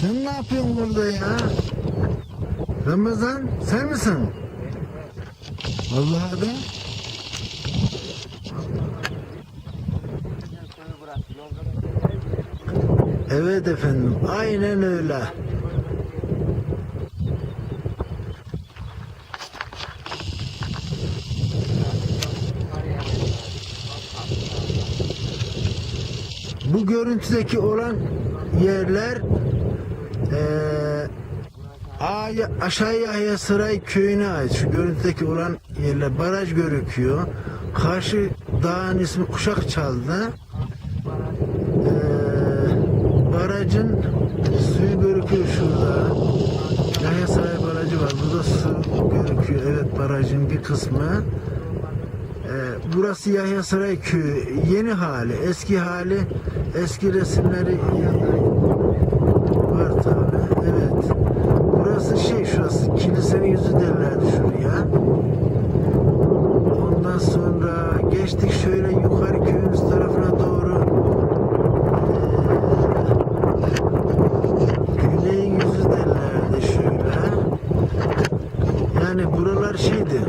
Sen ne yapıyorsun burada ya? Ramazan sen misin? Vallahi de. Evet efendim aynen öyle. Bu görüntüdeki olan yerler Aya- aşağı Yahya Saray köyüne ait. Şu görüntüdeki olan yerler baraj gözüküyor. Karşı dağın ismi Kuşak Çaldı. Eee barajın suyu gözüküyor şurada. Yahya Saray Barajı var. Burada su gözüküyor. Evet barajın bir kısmı. Ee, burası Yahya Saray Köyü. Yeni hali, eski hali, eski resimleri var tabi. Evet. Burası şey şurası kilisenin yüzü derlerdi şuraya. Ondan sonra geçtik şöyle yukarı köyün üst tarafına doğru. Ee, Güneyin yüzü derlerdi şöyle. Yani buralar şeydi.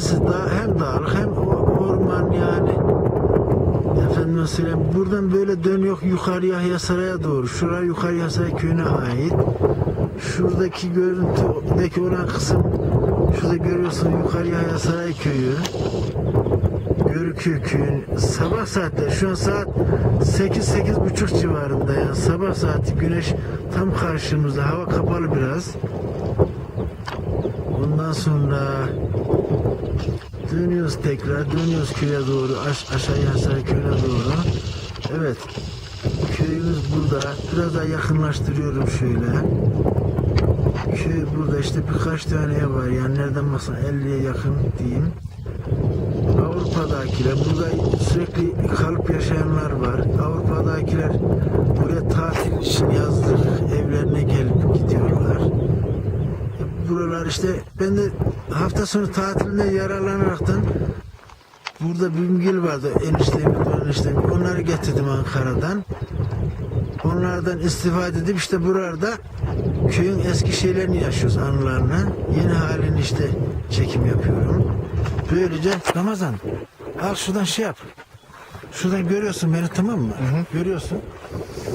Arazisi da hem dağlık hem orman yani. Efendim söyleyeyim buradan böyle dönüyor yukarı Yahya Saray'a doğru. Şuraya yukarı Yahya Saray köyüne ait. Şuradaki görüntüdeki olan kısım şurada görüyorsun yukarı Yahya Saray köyü. Görüküyor köyün. Sabah saatler şu an saat 8 buçuk civarında yani sabah saati güneş tam karşımızda hava kapalı biraz. Ondan sonra dönüyoruz tekrar dönüyoruz köye doğru aş aşağıya Hasar köyüne doğru. Evet köyümüz burada biraz daha yakınlaştırıyorum şöyle. Köy burada işte birkaç tane ev var yani nereden baksan 50'ye yakın diyeyim. Avrupa'dakiler burada sürekli kalıp yaşayanlar var. Avrupa'dakiler buraya Buralar işte ben de hafta sonu tatilinde yararlanaraktan burada Bimgil vardı eniştem, eniştem. Onları getirdim Ankara'dan. Onlardan istifade edip işte burada köyün eski şeylerini yaşıyoruz anılarını. Yeni halini işte çekim yapıyorum. Böylece Ramazan al şuradan şey yap. Şuradan görüyorsun beni tamam mı? Görüyorsun.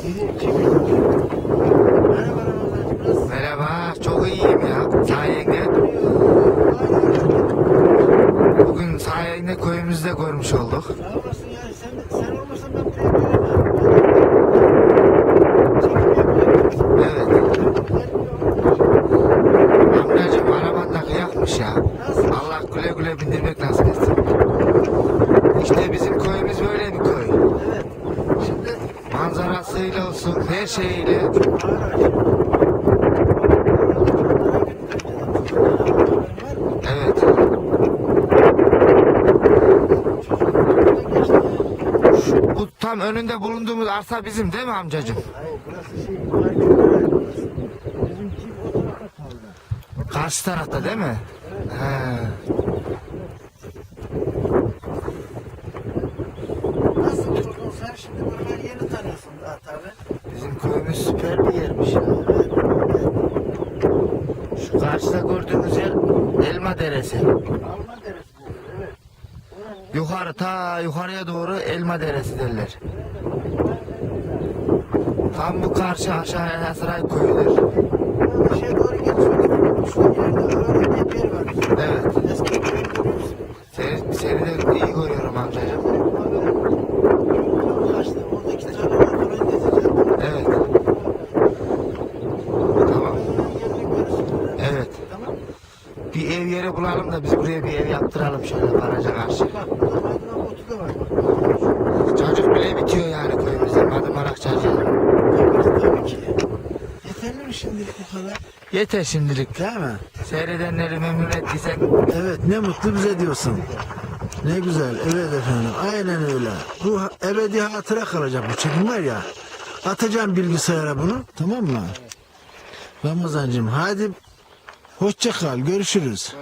Geri çekiyorum. Merhaba? Merhaba, çok iyiyim ya sayende. Bugün sayende köyümüzde görmüş olduk. Sağ olasın yani sen, sen olmasan ben buraya gelemem. Evet. Amcacım araban da kıyakmış ya. Allah güle güle bindirmek nasip etsin. İşte bizim köyümüz böyle bir köy. Evet. Şimdi Manzarasıyla olsun, her şeyiyle. Evet. Şu, bu tam önünde bulunduğumuz arsa bizim değil mi? Hayır burası şey Marketler burası. Bizimki o tarafa kaldı. Karşı tarafta değil mi? He. Nasıl buldun sen şimdi buraları yeni tanıyorsun daha tabi. Bizim köyümüz süper bir yermiş ya. Şu karşıda gördüğünüz yer Elma Deresi. Alman deresi bu. Evet. Yukarı ta yukarıya doğru Elma Deresi derler. Tam bu karşı aşağıya Saray. Bu şeye doğru geçiyor. Şu ileride öğren diye bir yer var. Evet. Eski köyü görüyorsun. Seni, seni de iyi görüyorum amcacığım. Tam kaçtı. Oradaki tarlalar falan gezeceğim. Evet. Tamam. Yerini görürsün. Evet. Tamam. Bir ev yeri bulalım da biz buraya bir ev yaptıralım şöyle baraja karşı. Bak burada maydanoz otu da var. Bak. Çocuk bile bitiyor yani köyümüzde. Madımarak çocuğu. Tabii, tabii ki. Yeterli mi şimdilik bu kadar? Yeter şimdilik. Değil mi? Seyredenleri memnun ettiysek Evet ne mutlu bize diyorsun. Ne güzel. Evet efendim. Aynen öyle. Bu ebedi hatıra kalacak bu çekim var ya. Atacağım bilgisayara bunu. Tamam mı? Ramazancığım hadi hoşça kal. Görüşürüz.